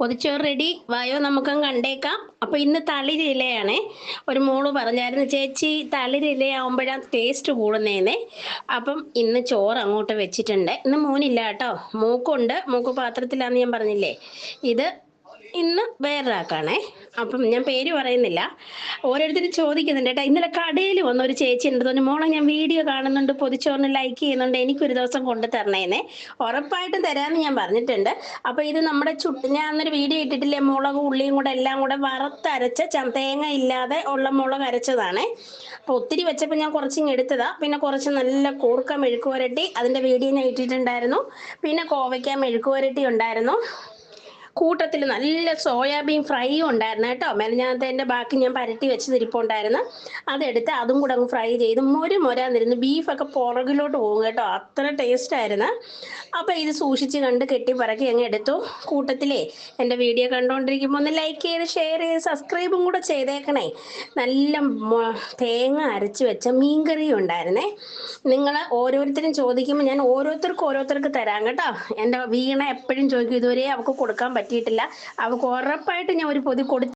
പൊതിച്ചോറ് റെഡി വായോ നമുക്കും കണ്ടേക്കാം. അപ്പൊ ഇന്ന് തളിരിലയാണേ ഒരു മോൾ പറഞ്ഞായിരുന്നു ചേച്ചി തളിരിലയാവുമ്പോഴാണ് ടേസ്റ്റ് കൂടുന്നേന്നെ. അപ്പം ഇന്ന് ചോറ് അങ്ങോട്ട് വെച്ചിട്ടുണ്ട്. ഇന്ന് മോനില്ല കേട്ടോ. മൂക്കുണ്ട്. മൂക്ക് പാത്രത്തിലാന്ന് ഞാൻ പറഞ്ഞില്ലേ. ഇത് ഇന്ന് വേറൊരാക്കാണേ അപ്പം ഞാൻ പേര് പറയുന്നില്ല. ഓരോരുത്തർ ചോദിക്കുന്നുണ്ട്. കേട്ടോ ഇന്നലെ കടയിൽ വന്ന ഒരു ചേച്ചി ഉണ്ട്. തോന്നി മോളെ ഞാൻ വീഡിയോ കാണുന്നുണ്ട്. പൊതിച്ചോറിന് ലൈക്ക് ചെയ്യുന്നുണ്ട്. എനിക്കൊരു ദിവസം കൊണ്ട് തരണേന്നെ. ഉറപ്പായിട്ടും തരാമെന്ന് ഞാൻ പറഞ്ഞിട്ടുണ്ട്. അപ്പൊ ഇത് നമ്മുടെ ചുട്ട് ഞാൻ അന്നൊരു വീഡിയോ ഇട്ടിട്ടില്ലേ? മുളക് ഉള്ളിയും കൂടെ എല്ലാം കൂടെ വറുത്തരച്ച തേങ്ങ ഇല്ലാതെ ഉള്ള മുളക് അരച്ചതാണേ. അപ്പൊ ഒത്തിരി വെച്ചപ്പോൾ ഞാൻ കുറച്ചിങ് എടുത്തതാ. പിന്നെ കുറച്ച് നല്ല കൂർക്ക മെഴുക്കുവരട്ടി അതിന്റെ വീഡിയോ ഞാൻ ഇട്ടിട്ടുണ്ടായിരുന്നു. പിന്നെ കോവയ്ക്ക മെഴുക്കുവരട്ടി ഉണ്ടായിരുന്നു. കൂട്ടത്തിൽ നല്ല സോയാബീൻ ഫ്രൈയും ഉണ്ടായിരുന്നു കേട്ടോ. മെനഞ്ഞാത്തതിന്റെ ബാക്കി ഞാൻ പരട്ടി വെച്ച് തിരിപ്പുണ്ടായിരുന്നു അതെടുത്ത് അതും കൂടെ അങ്ങ് ഫ്രൈ ചെയ്ത് മൊര മൊരാന്നിരുന്നു ബീഫൊക്കെ പുറകിലോട്ട് പോകും കേട്ടോ. അത്ര ടേസ്റ്റ് ആയിരുന്നു. അപ്പോൾ ഇത് സൂക്ഷിച്ച് കണ്ട് കെട്ടി പറക്കി അങ്ങ് എടുത്തു. കൂട്ടത്തിലേ എന്റെ വീഡിയോ കണ്ടുകൊണ്ടിരിക്കുമ്പോൾ ഒന്ന് ലൈക്ക് ചെയ്ത് ഷെയർ ചെയ്ത് സബ്സ്ക്രൈബും കൂടെ ചെയ്തേക്കണേ. നല്ല തേങ്ങ അരച്ച് വെച്ച മീൻകറിയും ഉണ്ടായിരുന്നേ. നിങ്ങൾ ഓരോരുത്തരും ചോദിക്കുമ്പോൾ ഞാൻ ഓരോരുത്തർക്കും ഓരോരുത്തർക്ക് തരാം കേട്ടോ. എന്റെ വീണ എപ്പോഴും ചോദിക്കും ഇതുവരെ അവൾക്ക് കൊടുക്കാൻ പറ്റിയിട്ടില്ല. അവൾക്ക് ഉറപ്പായിട്ട് ഞാൻ ഒരു പൊതി കൊടു